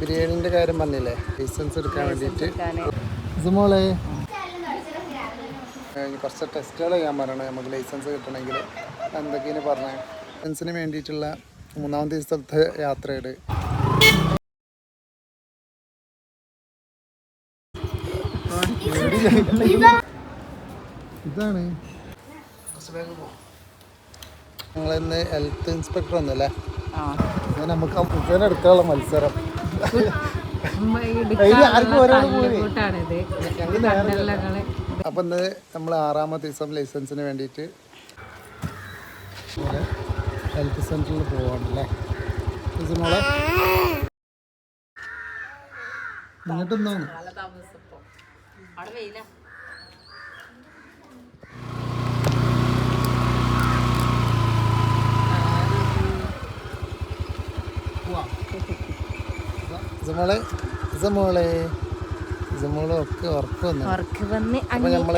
ബിരിയാണിന്റെ കാര്യം പറഞ്ഞില്ലേ? ലൈസൻസ് എടുക്കാൻ വേണ്ടിയിട്ട്. ഇതുമോളെ ഇനി കുറച്ച് ടെസ്റ്റുകൾ ചെയ്യാൻ പറയണേ. നമുക്ക് ലൈസൻസ് കിട്ടണമെങ്കിൽ എന്തൊക്കെയാണ് പറഞ്ഞത് ലൈസൻസിന് വേണ്ടിയിട്ടുള്ള മൂന്നാം ദിവസത്തെ യാത്രയുടെ ഇതാണ്. ഞങ്ങളിന്ന് ഹെൽത്ത് ഇൻസ്പെക്ടർ ഒന്നല്ലേ നമുക്ക് ആ പുസ്തകം എടുക്കാനുള്ള മത്സരം. അപ്പം ഇന്ന് നമ്മൾ ആറാമത്തെ ദിവസം ലൈസൻസിന് വേണ്ടിട്ട് ഹെൽത്ത് സെന്ററിൽ പോവാണല്ലേ? മോളെ? ഇങ്ങോട്ടൊന്നും അവിടെ ഇങ്ങോട്ടൊന്നാണ് ഇസമോളെ ഇസമോളെ ഇസമോളെ ഒക്കെ ഉറപ്പ് വന്നു. അപ്പൊ നമ്മൾ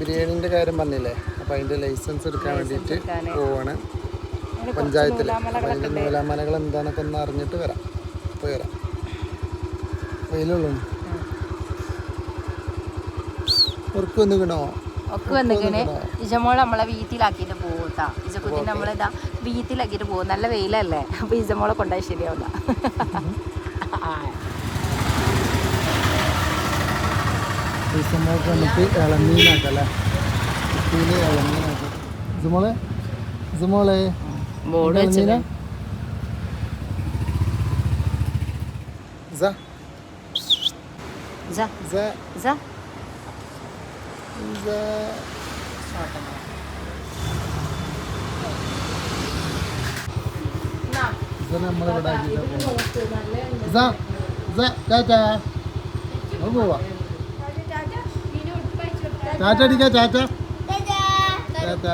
ബിരിയാണിന്റെ കാര്യം പറഞ്ഞില്ലേ? അപ്പൊ അതിന്റെ ലൈസൻസ് എടുക്കാൻ വേണ്ടിയിട്ട് പോവാണ്. പഞ്ചായത്തിൽ അപ്പൊ നൂലാമലകൾ എന്താന്നൊക്കെ ഒന്ന് അറിഞ്ഞിട്ട് വരാം. പോയി വരാം. വെയിലുള്ളൂ. ഉറപ്പ് വന്നിക്കണോ ഒക്കെ വന്നിങ്ങനെ ഇജമോൾ നമ്മളെ വീട്ടിലാക്കിയിട്ട് പോകൂട്ടാ ഇജക്കുട്ടി നമ്മളിതാ വീട്ടിലാക്കിയിട്ട് പോകും നല്ല വെയിലല്ലേ? അപ്പൊ ഇജമോളെ കൊണ്ടായി ശരിയാവില്ല ഇസമോൾക്ക് വന്നിട്ട് ഇളമീനാക്കാം അല്ലേ കുപ്പിയിൽ ഇളമീനാക്കാം ഇസമോളെ ഇസമോളെ ബോർഡ് വെച്ചത് ഇസ ഇജ ഇസ ഇസ ഇസ നമ്മളിവിടെ ആക്കിയിട്ട് നമ്മൾ പോവാ. ടാറ്റ. അടിക്കാ ടാറ്റ. ടാറ്റ.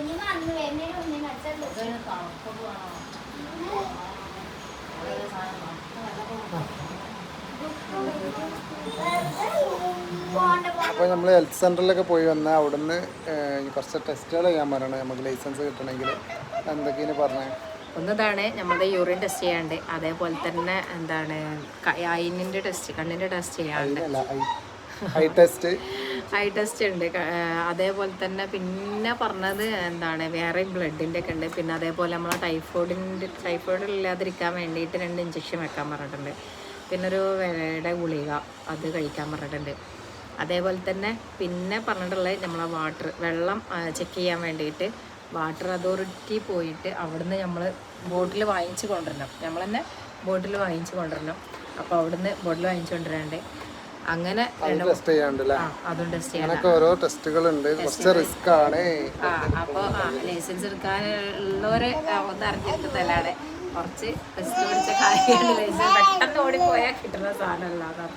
കുഞ്ഞിമ അന്ന് വരുന്നതിന് മുന്നേ അപ്പോൾ നമ്മൾ ഹെൽത്ത് സെന്ററിലൊക്കെ പോയി വന്നാൽ അവിടുന്ന് കുറച്ച് ടെസ്റ്റുകൾ ചെയ്യാൻ പറയണം. നമുക്ക് ലൈസൻസ് കിട്ടണമെങ്കിൽ എന്തൊക്കെയാണ് പറഞ്ഞത് ഒന്നതാണ് നമ്മുടെ യൂറിൻ ടെസ്റ്റ് ചെയ്യാണ്ട്. അതേപോലെ തന്നെ എന്താണ് അയിനിന്റെ ടെസ്റ്റ് കണ്ണിന്റെ ടെസ്റ്റ് ചെയ്യാണ്ട്. ഐ ടെസ്റ്റ് ഐ ടെസ്റ്റ് ഉണ്ട്. അതേപോലെ തന്നെ പിന്നെ പറഞ്ഞത് എന്താണ് വേറെ ബ്ലഡിന്റെ ഒക്കെ ഉണ്ട്. പിന്നെ അതേപോലെ നമ്മളെ ടൈഫോയിഡിന്റെ ടൈഫോയിഡ് ഇല്ലാതിരിക്കാൻ വേണ്ടിയിട്ട് രണ്ട് ഇഞ്ചക്ഷൻ വെക്കാൻ പറഞ്ഞിട്ടുണ്ട്. പിന്നെ ഒരു വിലയുടെ ഗുളിക അത് കഴിക്കാൻ പറഞ്ഞിട്ടുണ്ട്. അതേപോലെ തന്നെ പിന്നെ പറഞ്ഞിട്ടുള്ളത് നമ്മളെ വാട്ടർ വെള്ളം ചെക്ക് ചെയ്യാൻ വേണ്ടിയിട്ട് വാട്ടർ അതോറിറ്റി പോയിട്ട് അവിടുന്ന് നമ്മൾ ബോട്ടിൽ വാങ്ങിച്ച് കൊണ്ടുവരണം. നമ്മൾ തന്നെ ബോട്ടിൽ വാങ്ങിച്ച് കൊണ്ടുവരണം. അപ്പോൾ അവിടുന്ന് ബോട്ടിൽ വാങ്ങിച്ച് കൊണ്ടുവരാണ്ട് അങ്ങനെ ടെസ്റ്റ് ചെയ്യാണ്ടല്ലേ? അതും ടെസ്റ്റ് ചെയ്യണം അങ്ങനൊക്കെ ഓരോ ടെസ്റ്റുകളുണ്ട് കുറച്ച് റിസ്ക് ആണ്. അപ്പോൾ ലൈസൻസ് എടുക്കാനുള്ളവരെ ഒന്ന് അറിഞ്ഞിട്ടല്ലാതെ കുറച്ച് ടെസ്റ്റ് പിടിച്ച കാര്യമാണ് ലൈസൻസ് പെട്ടെന്ന് ഓടിപ്പോയാൽ കിട്ടുന്ന സാധനമല്ല അതാണ്.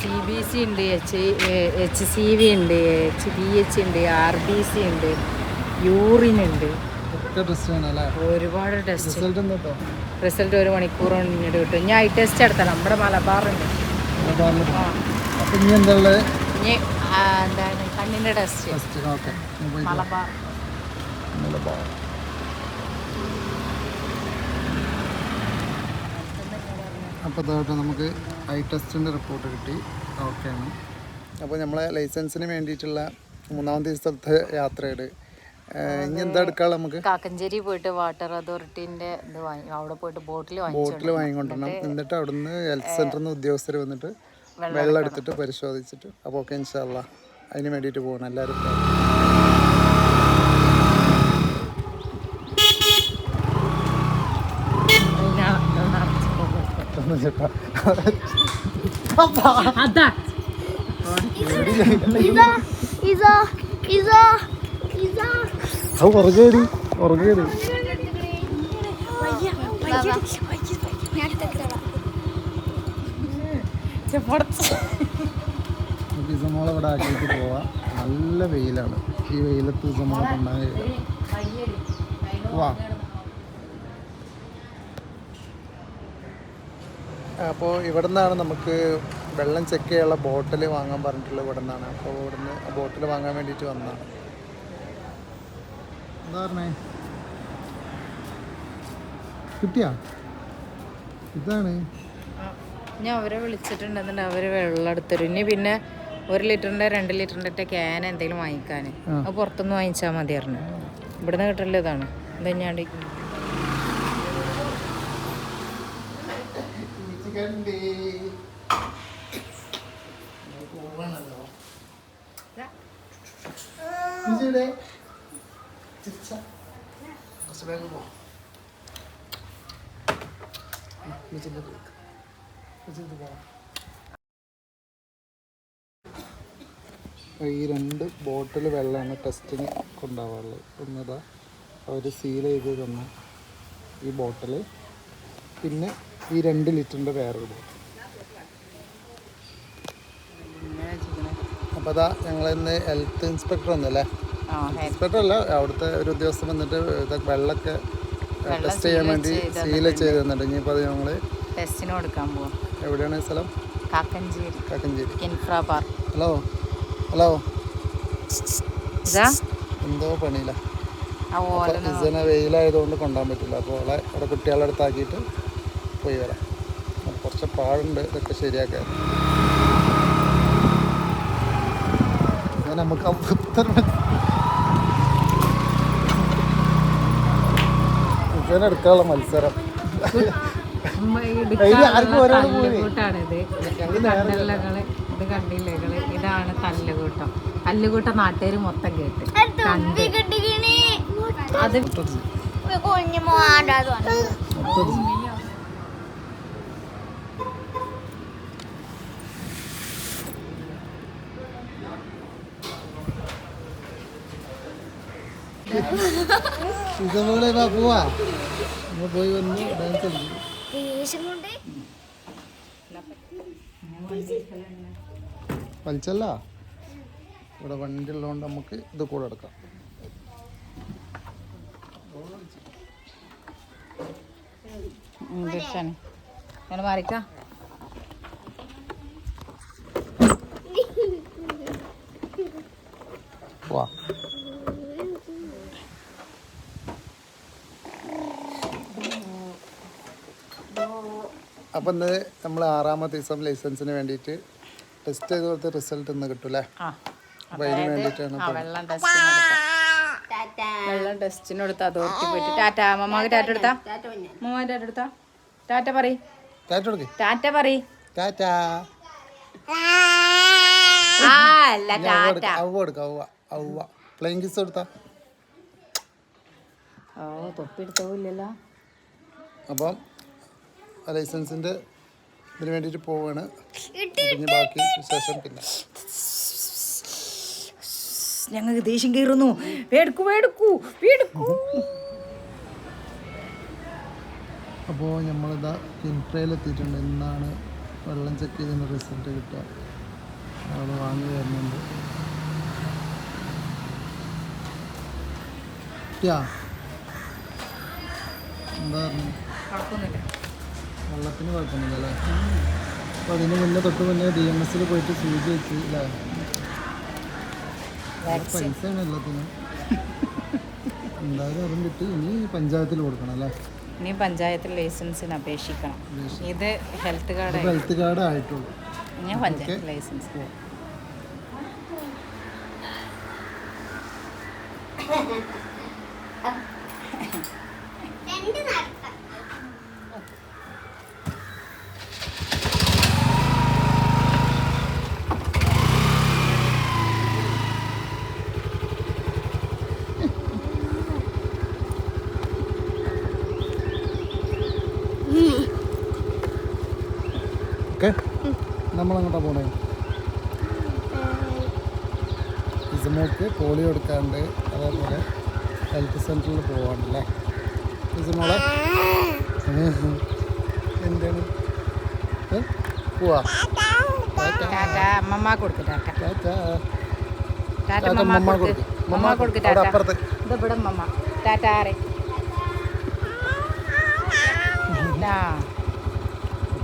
സി ബി സി ഉണ്ട് എച്ച് എച്ച് സി വി ഉണ്ട് എച്ച് ബി എച്ച് ഉണ്ട് ആർ ബി സി ഉണ്ട്. യൂറിൻ ഉണ്ട് ഒരുപാട് ടെസ്റ്റ് റിസൾട്ട് ഒരു മണിക്കൂർ കഴിഞ്ഞിട്ട് കിട്ടും. ഞാൻ ഐ ടെസ്റ്റ് എടുത്തണം നമ്മുടെ മലബാറുണ്ട്. ഇനി എന്താണ് കണ്ണിന്റെ ടെസ്റ്റ് മലബാർ. അപ്പോൾ ഇതായിട്ട് നമുക്ക് ഐ ടെസ്റ്റിന്റെ റിപ്പോർട്ട് കിട്ടി. ഓക്കെയാണ് അപ്പോൾ നമ്മളെ ലൈസൻസിന് വേണ്ടിയിട്ടുള്ള മൂന്നാം ദിവസത്തെ യാത്രയുടെ ഇനി എന്താ എടുക്കാം നമുക്ക്? കാക്കഞ്ചേരി പോയിട്ട് വാട്ടർ അതോറിറ്റിന്റെ ഇത് വാങ്ങി അവിടെ പോയിട്ട് ബോട്ടിൽ വാങ്ങിച്ചു ബോട്ടിൽ വാങ്ങിക്കൊണ്ടിരണം എന്നിട്ട് അവിടുന്ന് ഹെൽത്ത് സെന്ററിൽ നിന്ന് ഉദ്യോഗസ്ഥർ വന്നിട്ട് വെള്ളം എടുത്തിട്ട് പരിശോധിച്ചിട്ട്. അപ്പോൾ ഓക്കെ ഇൻഷാല്ല അതിന് വേണ്ടിയിട്ട് പോകണം എല്ലാവരും. ഇതാ ഇതാ ഇതാ. അത് ആക്കിയിട്ട് പോവാം. നല്ല വെയിലാണ്. ഈ വെയിലത്ത് ഇസമോളെ കൊണ്ടാൻ അപ്പോൾ ഇവിടെ നമുക്ക് വെള്ളം ചെക്ക് ചെയ്യാനുള്ള ബോട്ടിൽ വാങ്ങാൻ പറഞ്ഞിട്ടുള്ളത് ഇവിടെ നിന്നാണ് അപ്പോൾ ഇവിടുന്ന് ബോട്ടിൽ വാങ്ങാൻ വേണ്ടിയിട്ട് വന്നതാണ്. എന്താ പറഞ്ഞേ കിട്ടിയാ? ഇതാണ്. ഞാൻ അവരെ വിളിച്ചിട്ടുണ്ടെന്നുണ്ട് അവർ വെള്ളം എടുത്തരും. ഇനി പിന്നെ ഒരു ലിറ്ററിന്റെ രണ്ട് ലിറ്ററിന്റെ ഒക്കെ ക്യാൻ എന്തെങ്കിലും വാങ്ങിക്കാൻ. അപ്പൊ അത് പുറത്തുനിന്ന് വാങ്ങിച്ചാൽ മതിയായിരുന്നു ഇവിടുന്ന് കിട്ടൽ ഇതാണ്. ഇതഞ്ഞാണ്ട് ഈ രണ്ട് ബോട്ടിൽ വെള്ളമാണ് ടെസ്റ്റിന് കൊണ്ടുപോകാറുള്ളത് ഒന്നതാ അവർ സീൽ ചെയ്ത് തന്ന ഈ ബോട്ടിൽ പിന്നെ ഈ രണ്ട് ലിറ്ററിന്റെ വേറൊരു ബോട്ടിൽ അപ്പോൾ അതാ ഞങ്ങളിന്ന് ഹെൽത്ത് ഇൻസ്പെക്ടർ വന്നല്ലേ? ഇൻസ്പെക്ടർ അല്ല അവിടുത്തെ ഒരു ഉദ്യോഗസ്ഥൻ വന്നിട്ട് വെള്ളമൊക്കെ ടെസ്റ്റ് ചെയ്യാൻ വേണ്ടി സീൽ ചെയ്ത് തന്നിട്ട് ഇനിയിപ്പോൾ അത് ഞങ്ങൾ ടെസ്റ്റിന് കൊടുക്കാൻ പോകും എവിടെയാണ് സ്ഥലം? Kakkanchery. Kakkanchery. Infra park. Hello? Hello? എന്തോ പണിയില്ല ഇസനെ വെയിലായതുകൊണ്ട് കൊണ്ടാൻ പറ്റില്ല. അപ്പോൾ അവളെ അവിടെ കുട്ടികളുടെ അടുത്താക്കിയിട്ട് പോയി വരാം. കുറച്ച് പാടുണ്ട്. ഇതൊക്കെ ശരിയാക്കാൻ. ഞാൻ നമുക്ക് ഉത്തരം ഇസനെ എടുക്കാനുള്ള മത്സരം. ഇത്. ഇതാണ് തല്ലുകൂട്ടം. തല്ലുകൂട്ടം നാട്ടുകാർ മൊത്തം കേട്ട്. അത് വാ പോവാ. നമ്മൾ പോയി വന്ന് ഡാൻസ് കളിക്കും വലിച്ചല്ല. ഇവിടെ വണ്ടി ഉള്ളതുകൊണ്ട് നമുക്ക് ഇത് കൂടെ എടുക്കാം. ഞാൻ മാറിക്കാം. വാ. അപ്പം ഇന്ന് നമ്മൾ ആറാമത്തെ ദിവസം ലൈസൻസിന് വേണ്ടിയിട്ട് ടെസ്റ്റ് ചെയ്ത് കൊടുത്ത റിസൾട്ട് ഇന്ന് കിട്ടൂലേ? അപ്പം അതിന് വേണ്ടിയിട്ടാണ് വെള്ളം ടെസ്റ്റിന് വെള്ളം ടെസ്റ്റിന് കൊടുത്ത അതോറിറ്റി പോയിട്ട് ടാറ്റ അമ്മമാക്ക് ടാറ്റ എടുത്താ? അമ്മമാ ടാറ്റ എടുത്താ? ടാറ്റ പറ ടാറ്റ കൊടുക്കേ. ടാറ്റ പറ ടാറ്റ. അല്ല ടാറ്റ. അവ കൊടുക്ക അവ അവ. പ്ലെയിൻ കിസ് കൊടുത്താ. ഓ തൊപ്പി അപ്പം ലൈസൻസിന്റെ ഇതിന് വേണ്ടിയിട്ട് പോവാണ്. ഇനി ബാക്കി ശേഷം പിന്നെ. ഞങ്ങൾക്ക് ദേഷ്യം കയറുന്നു. വേടുക്കൂ വേടുക്കൂ വേടുക്കൂ. അപ്പോൾ നമ്മളിതാ കിൻട്രയിലെത്തിയിട്ടുണ്ട് എന്നാണ് വെള്ളം ചെക്ക് ചെയ്തതിന് റിസൾട്ട് കിട്ടുക. അവിടെ വാങ്ങി വരുന്നുണ്ട്. എന്താ പറഞ്ഞു? വെള്ളത്തിന് കുഴപ്പമൊന്നുമില്ല അല്ലേ? അപ്പോൾ അതിന് മുന്നേ തൊട്ട് മുന്നേ ഡി എം എസ്സിൽ പോയിട്ട് സൂചി വെച്ച് അല്ലേ? പൈസയാണ് എല്ലാത്തിനും. എന്തായാലും അതും കിട്ടി. ഇനി പഞ്ചായത്തിൽ കൊടുക്കണം അല്ലേ? ഇനി പഞ്ചായത്തിൽ ലൈസൻസിന് അപേക്ഷിക്കണം. ഇത് ഹെൽത്ത് കാർഡ് ഹെൽത്ത് കാർഡ് ആയിട്ടുള്ളൂ. ഇനി പഞ്ചായത്ത് ലൈസൻസ് രണ്ട് ഓക്കെ. നമ്മളങ്ങോട്ടാ പോണേ. ഇസമോക്ക് പോളിയോ എടുക്കാണ്ട് അതേപോലെ ഹെൽത്ത് സെന്ററിൽ പോവാണ്ടല്ലേ ഇസമോളെ? പോവാ. കൊടുക്ക് ടാറ്റ. ടാറ്റ. ടാറ്റ മമ്മ മമ്മ കൊടുക്ക്. മമ്മ കൊടുക്ക് ടാറ്റ. അപ്പുറത്ത്. ഇവിടെ മമ്മ ഓക്കെ.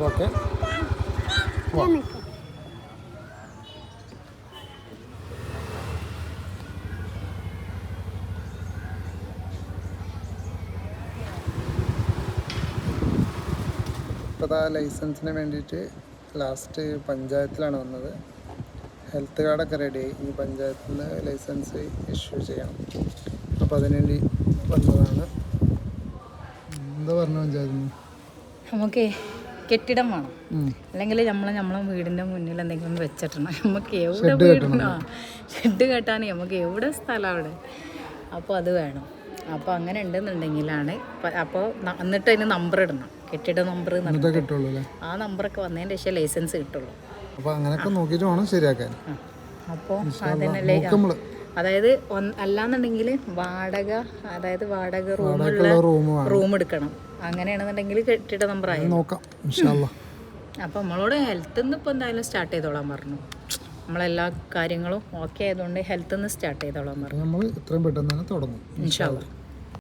പോവാം ഇപ്പോൾ ആ ലൈസൻസിന് വേണ്ടിയിട്ട് ലാസ്റ്റ് പഞ്ചായത്തിലാണ് വന്നത്. ഹെൽത്ത് കാർഡൊക്കെ റെഡിയായി ഇനി പഞ്ചായത്തിൽ നിന്ന് ലൈസൻസ് ഇഷ്യൂ ചെയ്യണം. അപ്പോൾ അതിനുവേണ്ടി വന്നതാണ്. എന്താ പറഞ്ഞു പഞ്ചായത്തിൽ നിന്ന് നമുക്ക് കെട്ടിടം വേണം. അല്ലെങ്കിൽ നമ്മൾ നമ്മളെ വീടിന്റെ മുന്നിൽ എന്തെങ്കിലും വെച്ചിട്ടുണ്ട് നമുക്ക് എവിടെ വീടിനോ ഷെഡ് കെട്ടാൻ നമുക്ക് എവിടെ സ്ഥലം അവിടെ? അപ്പോൾ അത് വേണം. അപ്പോൾ അങ്ങനെ ഉണ്ടെന്നുണ്ടെങ്കിലാണ് അപ്പോൾ എന്നിട്ട് അതിന് നമ്പർ ഇടണം. കെട്ടിട നമ്പർ ആ നമ്പറൊക്കെ വന്നതിന് ശേഷം ലൈസൻസ് കിട്ടുള്ളൂ. അപ്പോൾ അങ്ങനെയൊക്കെ നോക്കിയിട്ട് വേണം ശരിയാക്കാൻ. അപ്പോൾ അതിനല്ലേ അതായത് അല്ലാന്നുണ്ടെങ്കിൽ വാടക അതായത് വാടക റൂമുള്ള റൂം എടുക്കണം. അങ്ങനെയാണെന്നുണ്ടെങ്കിൽ കെട്ടിട നമ്പറായി നോക്കാം അപ്പൊ നമ്മളോട് ഹെൽത്ത് നിന്ന് ഇപ്പോൾ എന്തായാലും സ്റ്റാർട്ട് ചെയ്തോളാൻ പറഞ്ഞു. നമ്മളെല്ലാ കാര്യങ്ങളും ഓക്കെ ആയതുകൊണ്ട് ഹെൽത്ത് നിന്ന് സ്റ്റാർട്ട് ചെയ്തോളാൻ പറഞ്ഞു. നമ്മൾ എത്രയും പെട്ടെന്ന് തന്നെ തുടങ്ങും. ഇൻഷാല്ല